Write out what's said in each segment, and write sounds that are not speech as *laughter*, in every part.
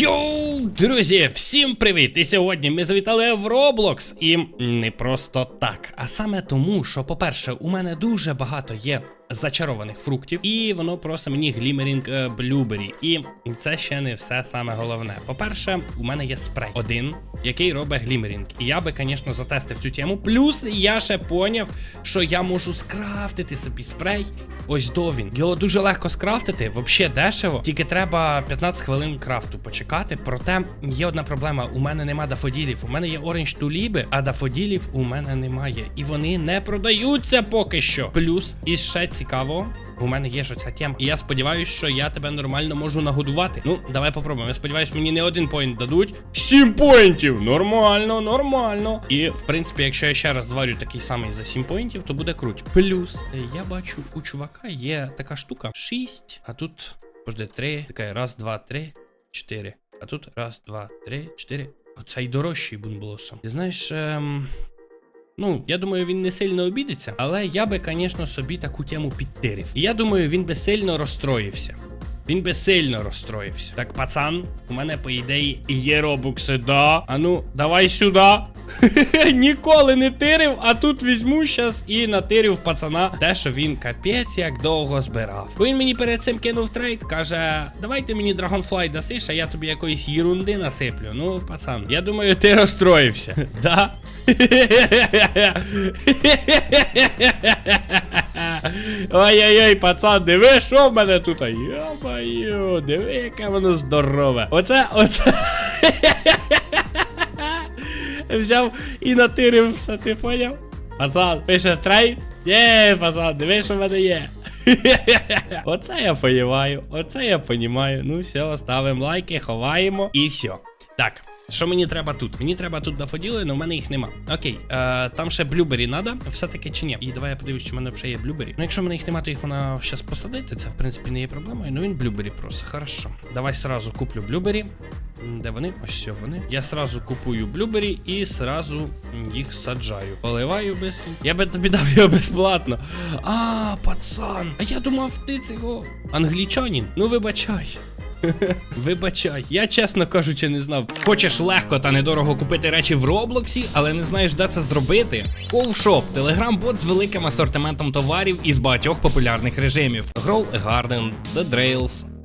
Йоу, друзі, всім привіт! І сьогодні ми завітали в Roblox. І не просто так. А саме тому, що, по-перше, у мене дуже багато є зачарованих фруктів, і воно просить мені глімерінг е, блюбері. І це ще не все саме головне. По-перше, у мене є спрей один, який робить глімерінг. І я би, звісно, затестив цю тему. Плюс я ще поняв, що я можу скрафтити собі спрей. Ось до він. Його дуже легко скрафтити, взагалі дешево. Тільки треба 15 хвилин крафту почекати. Проте є одна проблема: у мене нема дафоділів. У мене є оранж туліби, а дафоділів у мене немає. І вони не продаються поки що. Плюс, і ще цікаво. У мене є ж оця тема. І я сподіваюся, що я тебе нормально можу нагодувати. Ну, давай попробуємо. Я сподіваюся, мені не один поінт дадуть. Сім поінтів! Нормально, нормально. І в принципі, якщо я ще раз зварю такий самий за 7 поінтів, то буде круть. Плюс, е, я бачу, у чувака є така штука. 6, а тут, пожди, 3. Така раз, два, три, чотири. А тут раз, два, три, чотири. Оцей дорожчий бунблосом. Ти знаєш, ем... Ну, я думаю, він не сильно обідеться, але я би, звісно, собі таку тему підтирив. І я думаю, він би сильно розстроївся. Він би сильно розстроївся. Так, пацан, у мене, по ідеї, є робукси, да. А ну, давай сюди. *laughs* Ніколи не тирив, а тут візьму щас і натирив пацана. Те, що він капець як довго збирав. Він мені перед цим кинув трейд, каже: давайте мені Dragonfly дасиш, а я тобі якоїсь єрунди насиплю. Ну, пацан, я думаю, ти розстроївся. *laughs* Да? *laughs* Ой-ой-ой, пацан, диви, що в мене тут? Йо-моє, диви, яке воно здорове. Оце, оце. *laughs* Взяв і натирив все, ти поняв? Пацан, пише трейд. Є, пацан, диви, що в мене є. *laughs* Оце я понімаю, оце я понімаю. Ну все, ставимо лайки, ховаємо і все. Так. Що мені треба тут? Мені треба тут дафоділи, але в мене їх нема. Окей, е, там ще блюбері надо, все-таки чи ні? І давай я подивлюсь, чи в мене вже є блюбері. Ну, якщо в мене їх нема, то їх можна зараз посадити. Це в принципі не є проблемою. Ну він блюбері просто. Хорошо. Давай сразу куплю блюбері. Де вони? Ось все вони. Я сразу купую блюбері і сразу їх саджаю. Поливаю быстро. Я би тобі дав його безплатно. А, пацан. А я думав, ти цього англічанин. Ну вибачай. *laughs* Вибачай, я чесно кажучи, не знав. Хочеш легко та недорого купити речі в Роблоксі, але не знаєш, де це зробити? Ковшоп телеграм-бот з великим асортиментом товарів із багатьох популярних режимів: Grow Garden, The Drails,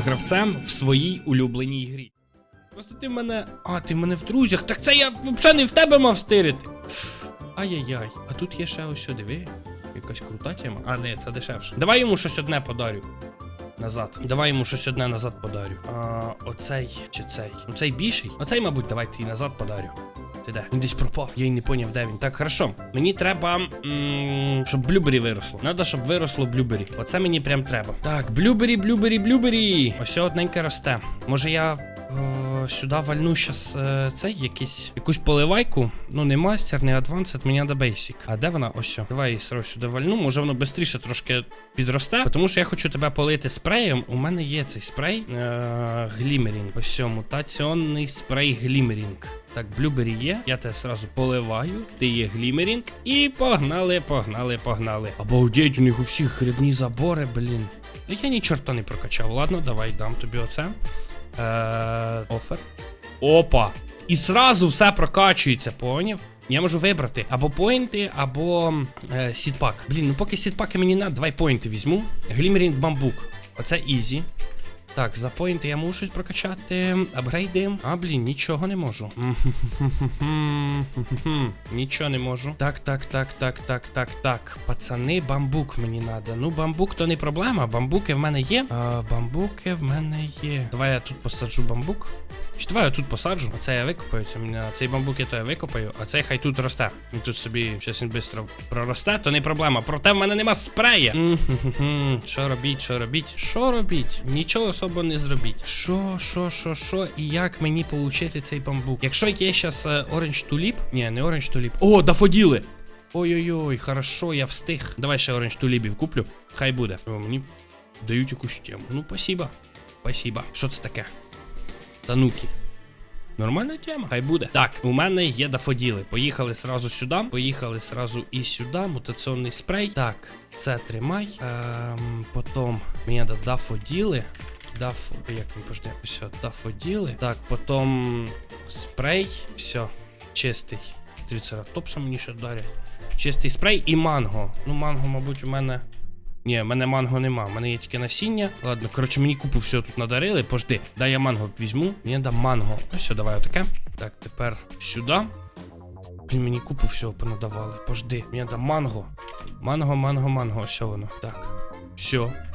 гравцем в своїй улюбленій грі. Просто ти в мене. А, ти в мене в друзях. Так це я взагалі не в тебе мав стирити. Ай-яй-яй, а тут є ще ось диви. Якась крута тема. А, не, це дешевше. Давай йому щось одне подарю. Назад. Давай йому щось одне назад подарю. А, оцей чи цей. Оцей більший? Оцей, мабуть, давай ти назад подарю. Ти де? Він десь пропав. Я й не поняв, де він. Так, хорошо. Мені треба, м, щоб блюбері виросло. Надо, щоб виросло блюбері. Оце мені прям треба. Так, блюбері, блюбері, блюбері. Ось одненьке росте. Може я. О, сюди вальну щас е, цей якийсь якусь поливайку. Ну, не мастер, не адвансед, мені треба бейсік. А де вона? Ось. Давай її сразу сюди вальну. Може воно швидше трошки підросте. Тому що я хочу тебе полити спреєм. У мене є цей спрей. Е, глімерінг. Ось о, мутаційний спрей глімерінг. Так, блюбері є. Я тебе сразу поливаю. Ти є глімерінг. І погнали, погнали, погнали. Обалдеть, у них у всіх грибні забори, блін. Я ні чорта не прокачав. Ладно, давай дам тобі оце. Е, Офер. Опа! І сразу все прокачується, поняв? Я можу вибрати або поінти, або е, сітпак. Блін, ну поки сітпаки мені на, давай поінти візьму. Глімерінг бамбук. Оце ізі. Так, за поінти я щось прокачати. Апгрейди. А, блін, нічого не можу. *laughs* Нічого не можу. Так, так, так, так, так, так, так. Пацани, бамбук мені надо. Ну, бамбук то не проблема. Бамбуки в мене є. А, бамбуки в мене є. Давай я тут посаджу бамбук. Давай я тут посаджу? Оце я викопаю, це мене, цей бамбук я то я викопаю, а цей хай тут росте. Він тут собі щось він швидко проросте, то не проблема. Проте в мене нема спрея. Що робіть, що робіть? Що робіть? Нічого особо не зробіть. Що, що, що, що, і як мені получити цей бамбук? Якщо є зараз оранж туліп, ні, не оранж туліп. О, дафоділи! Ой-ой-ой, хорошо, я встиг. Давай ще оранж тулібів куплю. Хай буде. О, мені дають якусь тему. Ну, спасибо. Спасибо. Що це таке? Тануки. Нормальна тема. Хай буде. Так, у мене є дафоділи. Поїхали сразу сюди. Поїхали сразу і сюди. Мутаційний спрей. Так, це тримай. Ем, потім мені да дафоділи. Дафо. Як він пожди? Все, дафоділи. Так, потім спрей. Все, чистий. Трицератопса мені ще дарять. Чистий спрей і манго. Ну, манго, мабуть, у мене. Ні, в мене манго нема, в мене є тільки насіння. Ладно, коротше, мені купу всього тут надарили. Пожди, дай я манго візьму. Мені дам манго. Ось все, давай отаке. Так, тепер сюди. Блін, мені купу всього понадавали. Пожди, мені дам манго. Манго, манго, манго. Ось воно. Так. Все.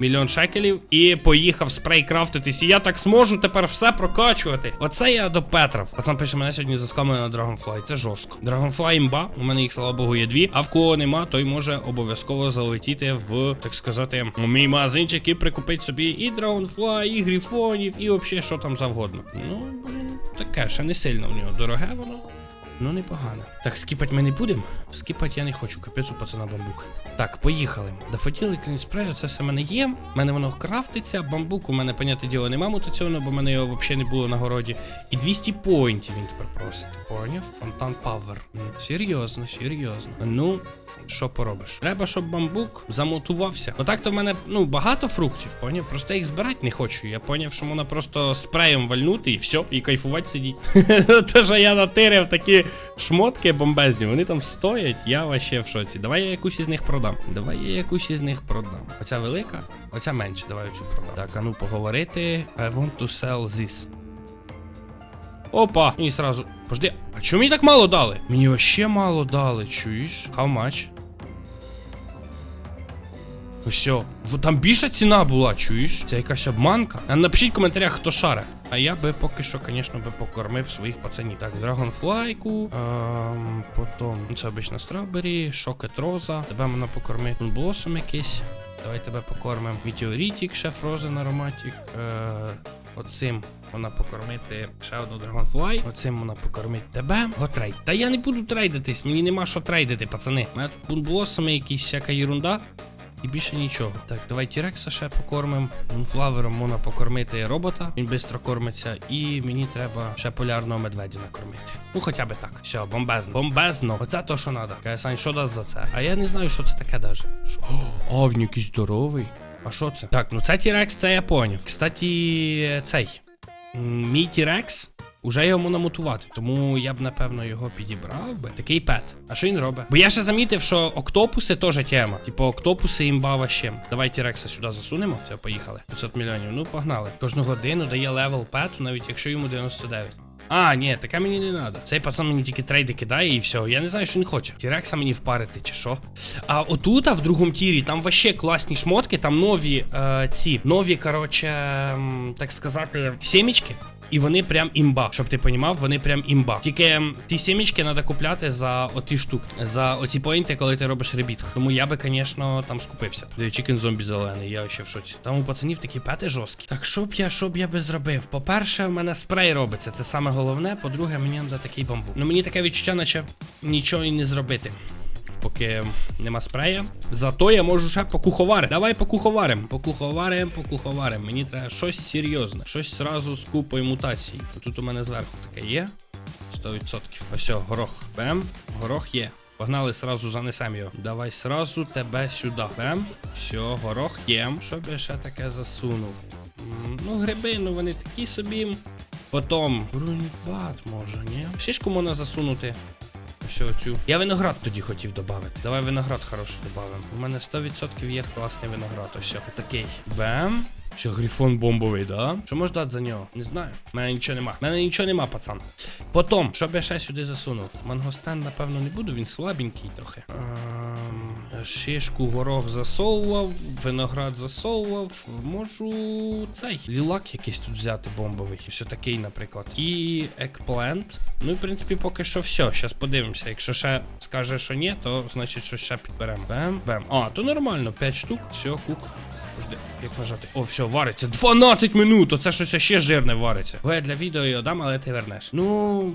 Мільйон шекелів і поїхав спрей крафтитись. І я так зможу тепер все прокачувати. Оце я до Петра. Пацан пише, мене сьогодні заскамили на Dragonfly. Це жорстко. Dragonfly імба. У мене їх, слава Богу, є дві. А в кого нема, той може обов'язково залетіти в, так сказати, мій магазинчик і прикупити собі і Dragonfly, і грифонів, і взагалі що там завгодно. Ну, блін, таке, ще не сильно в нього дороге воно. Ну, непогано. Так, скіпать ми не будемо. Скіпать я не хочу, капець у пацана бамбук. Так, поїхали. Дофотіли клін спрею, це все мене є. У мене воно крафтиться. Бамбук у мене, поняття діло, нема мутаційного, бо в мене його взагалі не було на городі. І 200 поінтів він тепер просить. Поняв? Фонтан Павер. Серйозно, серйозно. Ну. Що поробиш? Треба, щоб бамбук замотувався. Отак то в мене ну багато фруктів, поняв? Просто їх збирати не хочу. Я поняв, що можна просто спреєм вальнути і все, і кайфувати сидіть. *laughs* Що я натирив такі шмотки бомбезні, вони там стоять, я вообще в шоці. Давай я якусь із них продам. Давай я якусь із них продам. Оця велика, оця менше. Давай оцю продам. Так, а ну поговорити. I want to sell this. Опа! Мені сразу. Пожди, а чому мені так мало дали? Мені вообще мало дали, чуєш? How much? Все. Там більша ціна була, чуєш? Це якась обманка. Напишіть в коментарях, хто шаре. А я би поки що, звісно, би покормив своїх пацанів. Так, драгонфлайку, ем, потім це обична стrawberry, шокет роза. Тебе можна покормити блосом якийсь. Давай тебе покормимо. Метеоритик, ще фрозен ароматик. Е, оцим вона покормити ще одну Dragonfly. Оцим вона покормить тебе. Готрейд. Та я не буду трейдитись, мені нема що трейдити, пацани. У мене тут бунблосами якісь всяка ерунда. І більше нічого. Так, давай Тірекса ще покормим. Мунфлавером можна покормити робота. Він швидко кормиться. І мені треба ще полярного медведя накормити. Ну хоча би так. Все, бомбезно. Бомбезно. Оце то, що треба. Каже, що дасть за це? А я не знаю, що це таке даже. Що? О, він якийсь здоровий. А що це? Так, ну це Тірекс, це я поняв. Кстати, цей. Мій Тірекс. Уже його намутувати, тому я б напевно його підібрав би. Такий пет. А що він робить? Бо я ще замітив, що октопуси теж тема. Типу, октопуси імба ще. Давай Тірекса сюди засунемо. Це поїхали. 500 мільйонів. Ну, погнали. Кожну годину дає левел пету, навіть якщо йому 99. А, ні, таке мені не треба. Цей пацан мені тільки трейди кидає і все. Я не знаю, що він хоче. Тірекса мені впарити, чи що. А отут, а в другому тірі, там вообще класні шмотки, там нові е, ці, нові, короче, так сказати, сімічки. І вони прям імба. Щоб ти понімав, вони прям імба. Тільки ті сімічки треба купляти за оті штуки, за оці поінти, коли ти робиш ребіт. Тому я би, звісно, там скупився. Де чікен зомбі зелений, я ще в шоці. Там у пацанів такі пети жорсткі. Так що б я, що б я би зробив? По-перше, в мене спрей робиться. Це саме головне. По-друге, мені треба такий бамбук. Ну мені таке відчуття, наче нічого і не зробити. Поки нема спрея. Зато я можу ще покуховарити. Давай покуховарим. Покуховарим, покуховарим. Мені треба щось серйозне. Щось зразу з купою мутацій. Тут у мене зверху таке є. 100%. Ось, горох. Бем. Горох є. Погнали, сразу занесемо його. Давай сразу тебе сюди. Бем. Все, горох є. Щоб я ще таке засунув. Ну, гриби, ну вони такі собі. Потім. Бронебат може, ні? Шишку можна засунути. Все, цю. Я виноград тоді хотів додати. Давай виноград хороший додамо. У мене 100% є класний виноград. Ось такий. Бем. Все, грифон бомбовий, да? Що можеш дати за нього? Не знаю. У мене нічого нема. У мене нічого нема, пацан. Потім, що б я ще сюди засунув? Мангостен, напевно, не буду, він слабенький трохи. Ем, шишку горох засовував, виноград засовував. Можу цей лілак якийсь тут взяти бомбовий. Все такий, наприклад. І екплент. Ну і в принципі, поки що все. Щас подивимося. Якщо ще скаже, що ні, то значить, що ще підберемо. Бем, бем. А, то нормально, 5 штук. Все, кук. Як нажати? О, все, вариться. 12 минут! Оце щось ще жирне вариться. Бо я для відео його дам, але ти вернеш. Ну.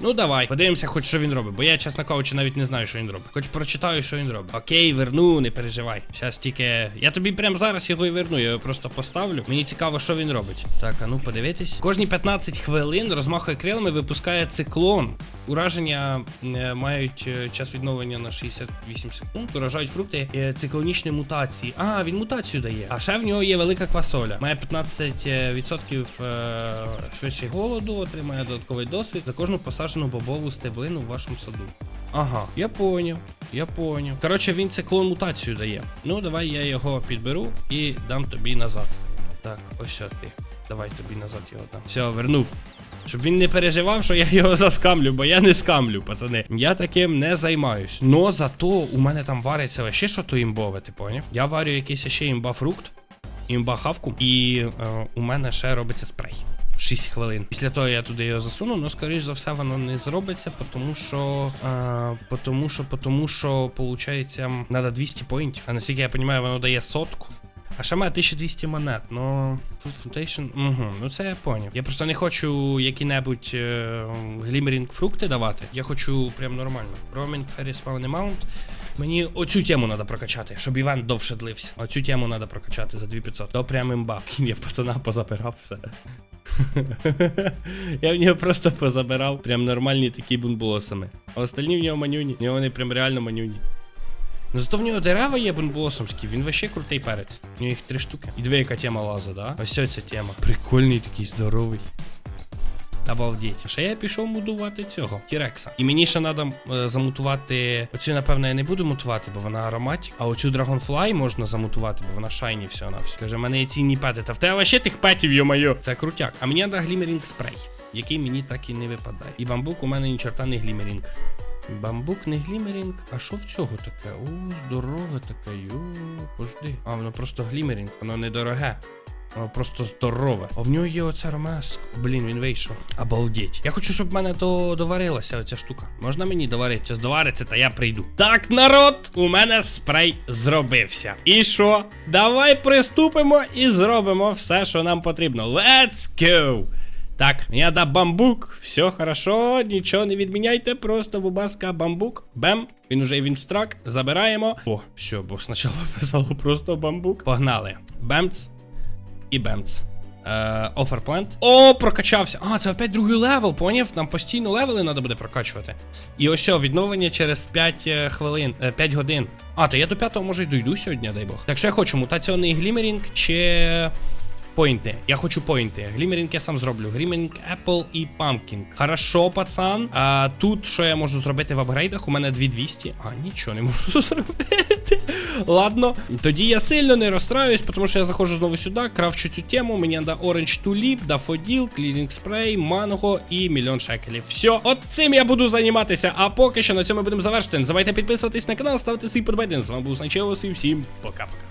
Ну давай, подивимося, хоч що він робить, бо я, чесно кажучи, навіть не знаю, що він робить. Хоч прочитаю, що він робить. Окей, верну, не переживай. Щас тільки. Я тобі прямо зараз його і верну, я його просто поставлю. Мені цікаво, що він робить. Так, а ну подивитись. Кожні 15 хвилин розмахує крилами, випускає циклон. Ураження е, мають е, час відновлення на 68 секунд. Уражають фрукти е, циклонічні мутації. А, він мутацію дає. А ще в нього є велика квасоля. Має 15% е, швидший голоду, отримає додатковий досвід за кожну посаджену бобову стеблину в вашому саду. Ага, я поняв. Я поняв. Коротше, він циклон мутацію дає. Ну, давай я його підберу і дам тобі назад. Так, ось от ти. Давай тобі назад його дам. Все, вернув. Щоб він не переживав, що я його *laughs* заскамлю, бо я не скамлю, пацани. Я таким не займаюсь. Но зато у мене там вариться ще що то імбове, ти поняв? Я варю якийсь ще імба фрукт, імба хавку, і е, у мене ще робиться спрей. 6 хвилин. Після того я туди його засуну, але скоріш за все воно не зробиться, тому що. Е, тому що, тому що, виходить, треба 200 поінтів. А наскільки я розумію, воно дає сотку. А ще має 1200 монет, ну. Food Foundation, угу, ну це я поняв. Я просто не хочу які-небудь е, глімерінг фрукти давати. Я хочу прям нормально. Roaming Fairy Spawn Mount. Мені оцю тему треба прокачати, щоб івент довше длився. Оцю тему треба прокачати за 2500. То прям імба. *laughs* Я в пацана позабирав все. *laughs* Я в нього просто позабирав прям нормальні такі бунблосами. А остальні в нього манюні. В нього вони прям реально манюні. Ну зато в нього дерева є бунблосомські, він вообще крутий перець. У нього їх три штуки. І дві яка тема лаза, да? Ось ця тема. Прикольний такий здоровий. Обалдеть. Ще я пішов мутувати цього Тірекса. І мені ще треба е, замутувати. Оцю, напевно, я не буду мутувати, бо вона ароматик. А оцю Dragonfly можна замутувати, бо вона шайні все на все. Каже, в мене є цінні пети. Та в тебе ще тих петів, йо-моє. Це крутяк. А мені треба глімерінг спрей, який мені так і не випадає. І бамбук у мене ні чорта не глімерінг. Бамбук не глімерінг. А що в цього таке? О, здорове таке. Йо, пожди. А, воно просто глімерінг, воно недороге. Воно просто здорове. А в нього є оце ромеск. Блін, він вийшов. Обалдеть. Я хочу, щоб в мене то доварилася оця штука. Можна мені доварити? Довариться, та я прийду. Так, народ, у мене спрей зробився. І що? Давай приступимо і зробимо все, що нам потрібно. Let's go! Так, я дав бамбук, все хорошо, нічого не відміняйте, просто, будь ласка, бамбук. Бем, він уже вінстрак, забираємо. О, все, бо спочатку *laughs* писало просто бамбук. Погнали. Бемц і бемц. Е, Оферплент. О, прокачався. А, це опять другий левел, поняв? Нам постійно левели треба буде прокачувати. І ось що, відновлення через 5 хвилин, е, 5 годин. А, то я до 5 може й дойду сьогодні, дай Бог. Так що я хочу, мутаціонний глімерінг чи. Поінти. Я хочу поінти. Глімерінг я сам зроблю. Глімерінг Apple і Pumpkin. Хорошо, пацан. А тут що я можу зробити в апгрейдах? У мене 2200. А, нічого не можу *laughs* зробити. Ладно. Тоді я сильно не розстраюсь, тому що я заходжу знову сюди, крафчу цю тему. Мені треба Orange Tulip, Daffodil, Cleaning Spray, Манго і мільйон шекелів. Все, от цим я буду займатися. А поки що на цьому будемо завершити. Не забувайте підписуватись на канал, ставити свій подбайден. З вами був Санчеус і всім пока-пока.